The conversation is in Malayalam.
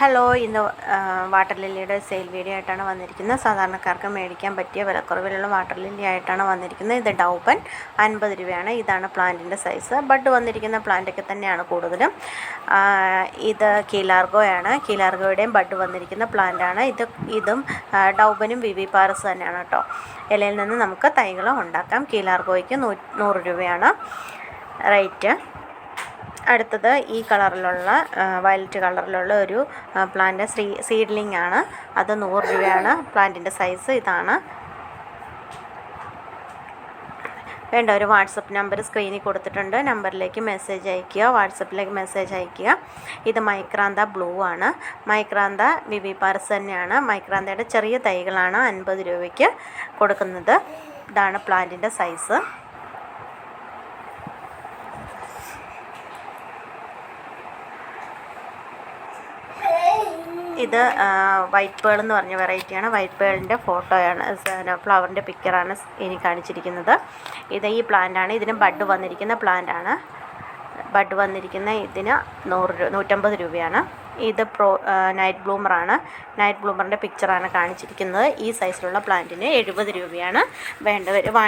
ഹലോ ഇന്ന് വാട്ടർ ലില്ലിയുടെ സെയിൽ വീഡിയോ ആയിട്ടാണ് വന്നിരിക്കുന്നത്. സാധാരണക്കാർക്ക് മേടിക്കാൻ പറ്റിയ വിലക്കുറവിലുള്ള വാട്ടർ ലില്ലി ആയിട്ടാണ് വന്നിരിക്കുന്നത്. ഇത് ഡൗപ്പൻ അൻപത് രൂപയാണ്. ഇതാണ് പ്ലാന്റിന്റെ സൈസ്. ബഡ് വന്നിരിക്കുന്ന പ്ലാന്റൊക്കെ തന്നെയാണ് കൂടുതലും. ഇത് കീലാർഗോയാണ്. കീലാർഗോയുടെയും ബഡ് വന്നിരിക്കുന്ന പ്ലാന്റാണ്. ഇത് ഇതും ഡൗബനും വി വി പാരസ് തന്നെയാണ് കേട്ടോ. ഇലയിൽ നിന്ന് നമുക്ക് തൈകൾ ഉണ്ടാക്കാം. കീലാർഗോയ്ക്ക് നൂ നൂറ് രൂപയാണ് റേറ്റ്. അടുത്തത് ഈ കളറിലുള്ള വയലറ്റ് കളറിലുള്ള ഒരു പ്ലാന്റ് സീഡ്ലിംഗ് ആണ്. അത് നൂറ് രൂപയാണ്. പ്ലാന്റിന്റെ സൈസ് ഇതാണ്. വേണ്ട ഒരു വാട്സപ്പ് നമ്പർ സ്ക്രീനിൽ കൊടുത്തിട്ടുണ്ട്. നമ്പറിലേക്ക് മെസ്സേജ് അയയ്ക്കുക. വാട്സപ്പിലേക്ക് മെസ്സേജ് അയയ്ക്കുക. ഇത് മൈക്രാന്ത ബ്ലൂ ആണ്. മൈക്രാന്ത വിവി പാർസ് തന്നെയാണ്. മൈക്രാന്തയുടെ ചെറിയ തൈകളാണ് അൻപത് രൂപയ്ക്ക് കൊടുക്കുന്നത്. ഇതാണ് പ്ലാന്റിന്റെ സൈസ് ഇത് വൈറ്റ് പേൾ എന്ന് പറഞ്ഞ വെറൈറ്റിയാണ് വൈറ്റ് പേളിന്റെ ഫോട്ടോയാണ് ഫ്ലവറിന്റെ പിക്ചറാണ് ഇനി കാണിച്ചിരിക്കുന്നത്. ഇത് ഈ പ്ലാന്റാണ് ഇതിന് ബഡ് വന്നിരിക്കുന്ന പ്ലാന്റാണ് ബഡ് വന്നിരിക്കുന്ന ഇതിന് നൂറ് രൂപ നൂറ്റമ്പത് രൂപയാണ്. ഇത് പ്രോ നൈറ്റ് ബ്ലൂമറാണ് നൈറ്റ് ബ്ലൂമറിന്റെ പിക്ചറാണ് കാണിച്ചിരിക്കുന്നത്. ഈ സൈസിലുള്ള പ്ലാന്റിന് എഴുപത് രൂപയാണ് വേണ്ടവർ വാ